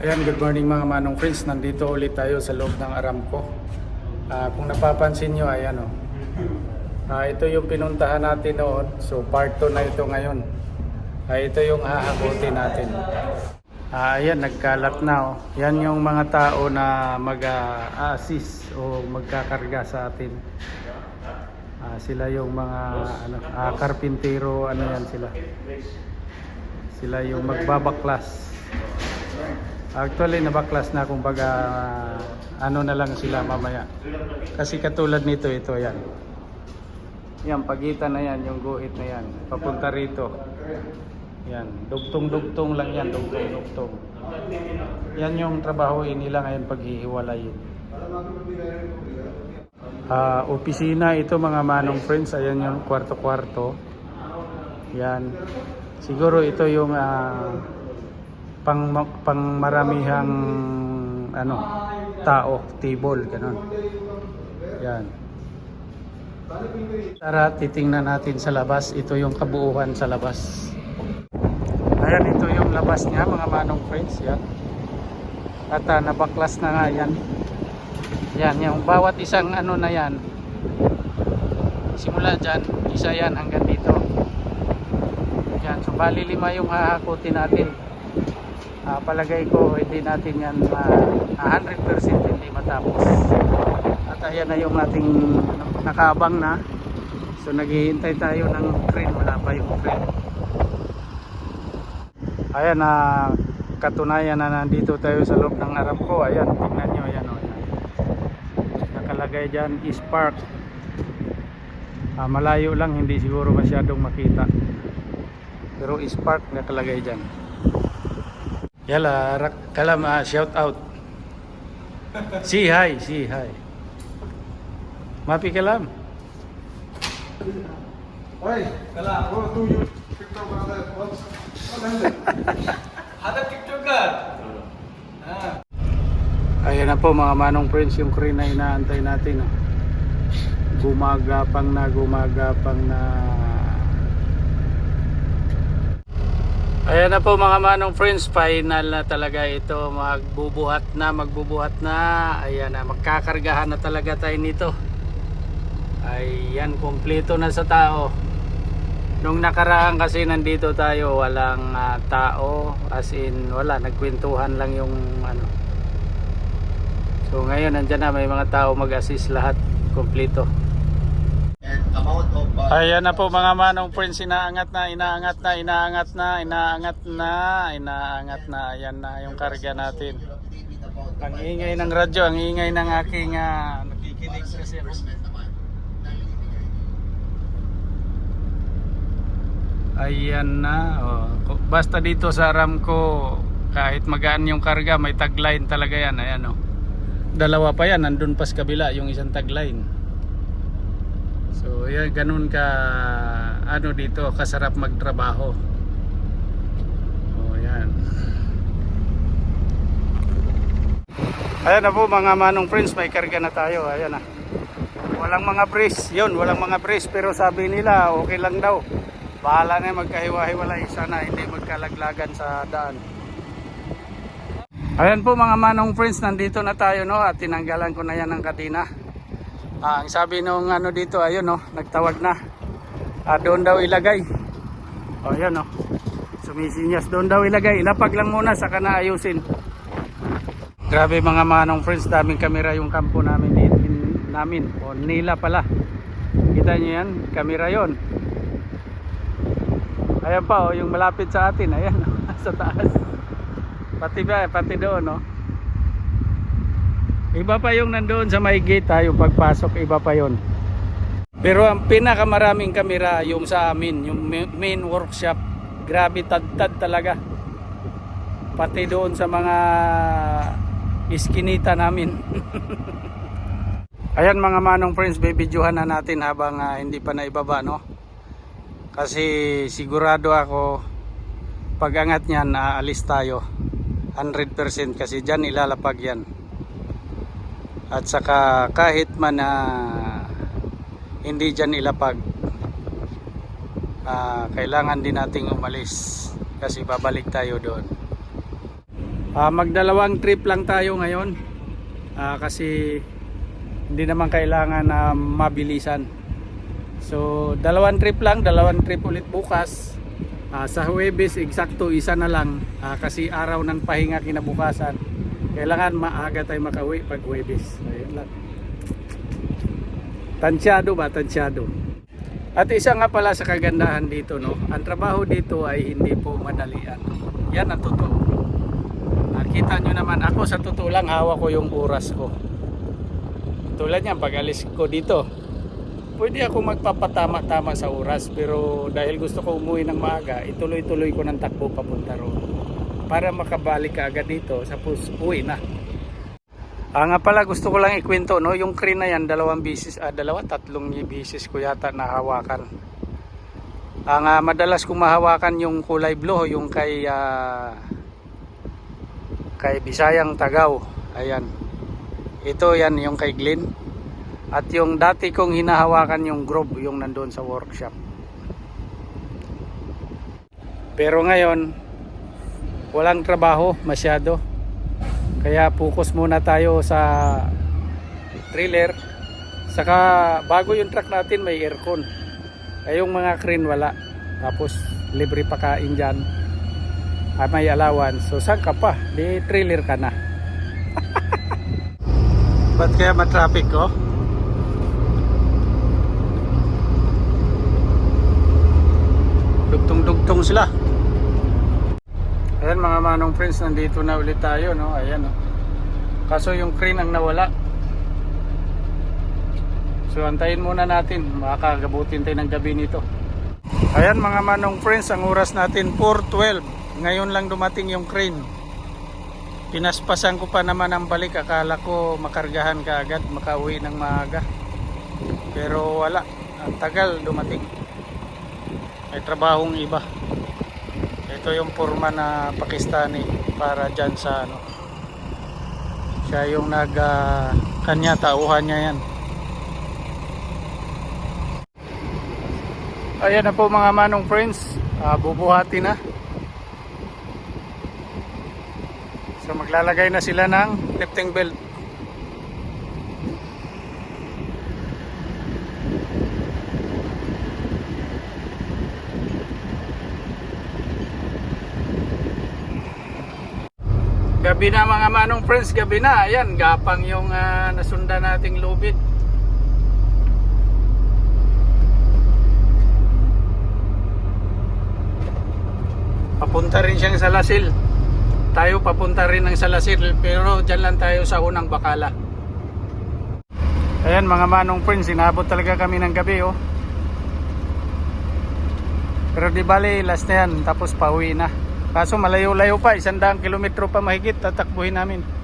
Ayan, good morning mga manong friends. Nandito ulit tayo sa loob ng Aramco. Ah, kung napapansin nyo, ayan o. Ah, ito yung pinuntahan natin noon. So part 2 na ito ngayon. Ah, ito yung hahakutin natin. Ah, ayan, nagkalat na o. Yan yung mga tao na mag-assist o magkakarga sa atin. Ah, sila yung mga ano, ah, karpintero, ano yan sila. Sila yung magbabaklas. Actually, nabaklas na kumbaga ano na lang sila mamaya. Kasi katulad nito, ito yan. Yan, pagitan na yan, yung guhit na yan. Papunta rito. Yan, dugtong-dugtong lang yan, dugtong-dugtong. Yan yung trabahoin nila ngayon paghihiwalayin. Ah, opisina ito mga manong friends, ayan yung kwarto-kwarto. Yan. Siguro ito yung ah, pang pang maramihang ano tao, table, ganun. Yan. Tara, titingnan natin sa labas. Ito yung kabuuan sa labas. Ayan, ito yung labas niya, mga manong friends. Yan. At ah, nabaklas na nga yan. Yan, yung bawat isang ano na yan. Simula dyan, isa yan hanggang dito. Yan, so bali lima yung hahakutin natin. Ah, palagay ko hindi natin yan ma 100% hindi matapos. At ayan na yung ating ano, nakaabang na. So naghihintay tayo ng crane, wala pa yung crane. Ayan na katunayan na nandito tayo sa loob ng Aramco. Ayan, tingnan nyo, ayan o. Ayan. Nakalagay dyan, East Park. Ah, malayo lang, hindi siguro masyadong makita. Pero East Park nakalagay dyan. Yala, rak, kalam, ah, shout out. Say hi, say hi. Mapi kalam. Oi, kala, go to you. TikTok brother. What's? Ada TikToker. Ah. Ayan na po mga manong friends yung crane na inaantay natin. Oh. Gumagapang na, gumagapang na. Ayan na po mga manong friends, final na talaga ito. Magbubuhat na, magbubuhat na. Ayan na, magkakargahan na talaga tayo nito. Ayan, kompleto na sa tao. Nung nakaraan kasi nandito tayo, walang ah, tao. As in, wala, nagkwentuhan lang yung ano, So ngayon nandyan na may mga tao mag-assist lahat kompleto. And amount of uh, Ayan na po mga manong friends, inaangat na, inaangat na, inaangat na, inaangat na, inaangat na. Ayan na yung karga natin. Ang ingay ng radyo, ang ingay ng aking uh, nakikinig kasi ako. Ayan na. Oh. Basta dito sa Aramco, kahit magaan yung karga, may tagline talaga yan. Ayan oh. Dalawa pa yan, nandun pa sa kabila yung isang tagline. So, yan, ganun ka, ano dito, kasarap magtrabaho. Oh, yan. Ayan na po mga manong friends, may karga na tayo. Ayan na. Walang mga brace, yun, walang mga brace. Pero sabi nila, okay lang daw. Bahala na magkahiwa-hiwalay. Sana hindi magkalaglagan sa daan. Ayan po mga manong friends, nandito na tayo no at tinanggalan ko na yan ng kadina. Ah, ang sabi nung ano dito, ayun no, nagtawag na. Ah, doon daw ilagay. Oh, ayan no. Sumisinyas doon daw ilagay. Ilapag lang muna saka na ayusin. Grabe mga manong friends, daming kamera yung kampo namin din- namin. O nila pala. Kita niyo yan, kamera yon. Ayan pa oh, yung malapit sa atin, ayan sa taas. Pati ba, pati doon, no? Iba pa yung nandoon sa may gate ha, yung pagpasok, iba pa yon. Pero ang pinakamaraming kamera yung sa amin, yung ma- main workshop. Grabe tad-tad talaga. Pati doon sa mga iskinita namin. Ayan mga manong friends, bibidyohan na natin habang ah, hindi pa naibaba, no? Kasi sigurado ako pag angat niyan, aalis tayo. 100% kasi dyan ilalapag yan. At saka kahit man na hindi dyan ilapag, ah, kailangan din nating umalis kasi babalik tayo doon. Ah, magdalawang trip lang tayo ngayon. Ah, kasi hindi naman kailangan na mabilisan. So, dalawang trip lang, dalawang trip ulit bukas. Ah, sa Huwebes, eksakto isa na lang Ah, kasi araw ng pahinga kinabukasan. Kailangan maaga tayo makauwi pag Huwebes. Ayun lang. Tansyado ba? Tansyado. At isa nga pala sa kagandahan dito, no? Ang trabaho dito ay hindi po madalian. Yan ang totoo. Nakita nyo naman, ako sa totoo lang hawak ko yung oras ko. Tulad niyan, pag alis ko dito, pwede ako magpapatama-tama sa oras pero dahil gusto ko umuwi ng maaga, ituloy-tuloy ko ng takbo papunta roon. Para makabalik ka agad dito, tapos uwi na. Ah nga pala gusto ko lang ikwento no, yung crane na yan dalawang bisis, ah, dalawa tatlong bisis ko yata nahawakan. Ang ah, madalas kong mahawakan yung kulay blue, yung kay ah, kay Bisayang Tagaw. Ayan. Ito yan yung kay Glenn. At yung dati kong hinahawakan yung Grove, yung nandoon sa workshop. Pero ngayon, walang trabaho masyado. Kaya focus muna tayo sa trailer. Saka bago yung truck natin may aircon. Ay yung mga crane wala. Tapos libre pa kain dyan. Ah, may allowance. So saan ka pa? Di trailer ka na. Ba't kaya matraffic ko? Dugtong-dugtong sila. Ayan mga manong friends, nandito na ulit tayo, no? Ayan, no? Kaso yung crane ang nawala. So antayin muna natin, makakagabutin tayo ng gabi nito. Ayan mga manong friends, ang oras natin 4.12. Ngayon lang dumating yung crane. Pinaspasan ko pa naman ang balik, akala ko makargahan ka agad, makauwi ng maaga. Pero wala, ang tagal dumating. May trabahong iba. Ito yung purma na Pakistani para dyan sa ano. Siya yung nag ah, kanya tauhan niya yan. Ayan na po mga manong friends. Ah, bubuhati na. So maglalagay na sila ng lifting belt. Gabi na mga manong friends, gabi na. Ayan, gapang yung ah, nasunda nating lubid. Papunta rin siyang sa Lasil. Tayo papunta rin ng Salasil pero dyan lang tayo sa unang bakala. Ayan mga manong friends, inabot talaga kami ng gabi oh. Pero di bali, last na yan, tapos pauwi na. Kaso malayo-layo pa, isang daang kilometro pa mahigit, tatakbuhin namin.